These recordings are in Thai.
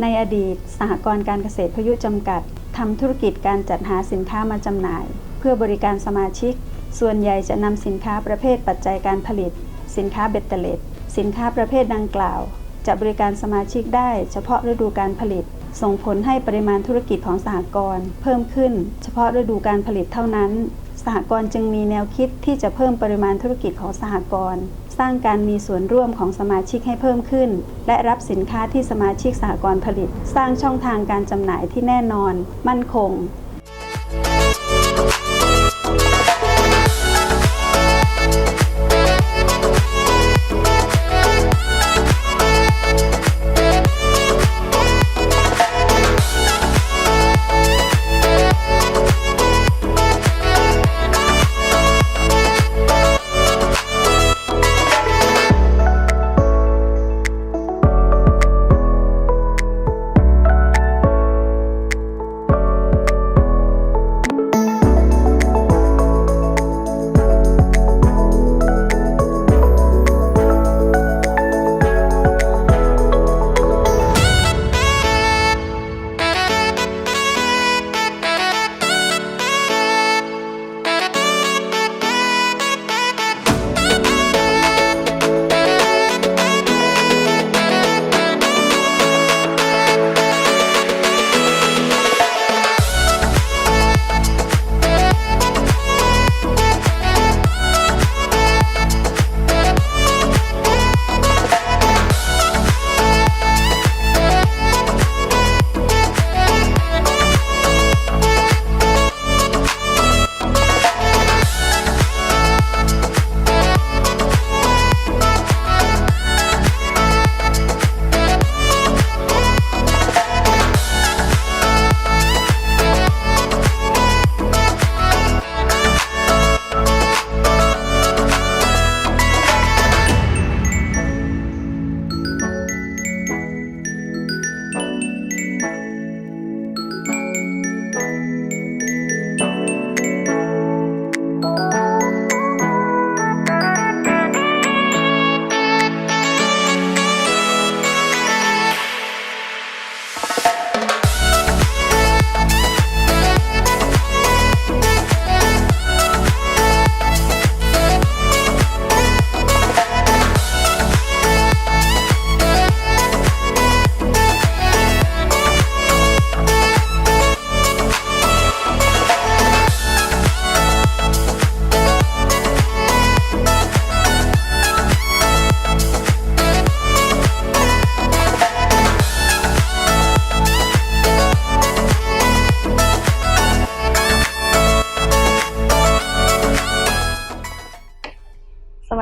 ในอดีต สหกรณ์การเกษตรพยุจำกัดทำธุรกิจการจัดหาสินค้ามาจำหน่าย เพื่อบริการสมาชิก ส่วนใหญ่จะนำสินค้าประเภทปัจจัยการผลิต สินค้าเบ็ดเตล็ด สินค้าประเภทดังกล่าว จะบริการสมาชิกได้เฉพาะฤดูการผลิต ส่งผลให้ปริมาณธุรกิจของสหกรณ์เพิ่มขึ้น เฉพาะฤดูการผลิตเท่านั้น สหกรณ์จึงมีแนวคิดที่จะเพิ่มปริมาณธุรกิจของสหกรณ์ สร้างการมีส่วนร่วมของสมาชิกให้เพิ่มขึ้น และรับสินค้าที่สมาชิกสหกรณ์ผลิต สร้างช่องทางการจำหน่ายที่แน่นอน มั่นคง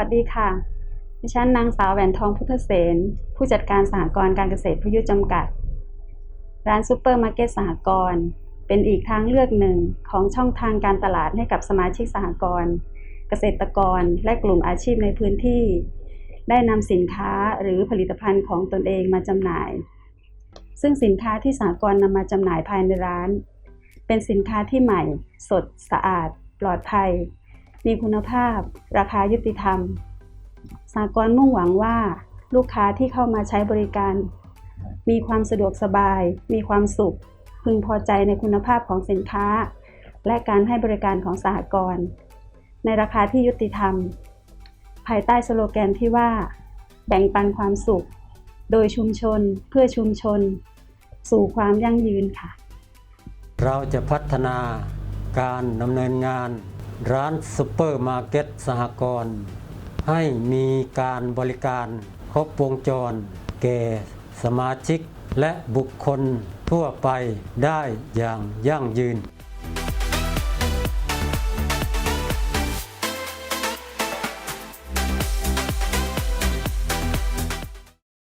วัสดีค่ะ ดิฉันนางสาวแหวนทองพุทธเสน ผู้จัดการสหกรณ์การเกษตรพยุจำกัด ร้านซูเปอร์มาร์เก็ตสหกรณ์เป็นอีกทางเลือกหนึ่งของช่องทางการตลาดให้กับสมาชิกสหกรณ์ เกษตรกรและกลุ่มอาชีพในพื้นที่ ได้นำสินค้าหรือผลิตภัณฑ์ของตนเองมาจำหน่าย ซึ่งสินค้าที่สหกรณ์นำมาจำหน่ายภายในร้าน เป็นสินค้าที่ใหม่ สด สะอาด ปลอดภัย มีคุณภาพ ราคายุติธรรม สากลมุ่งหวังว่าลูกค้าที่เข้ามาใช้บริการ มีความสะดวกสบาย มีความสุข พึงพอใจในคุณภาพของสินค้า และการให้บริการของสหกรณ์ในราคาที่ยุติธรรม ภายใต้สโลแกนที่ว่า แบ่งปันความสุข โดยชุมชน เพื่อชุมชน สู่ความยั่งยืนค่ะ เราจะพัฒนาการดำเนินงาน ร้านซูเปอร์มาร์เก็ตสหกรณ์ให้มีการบริการครบวงจร แก่สมาชิกและบุคคลทั่วไปได้อย่างยั่งยืน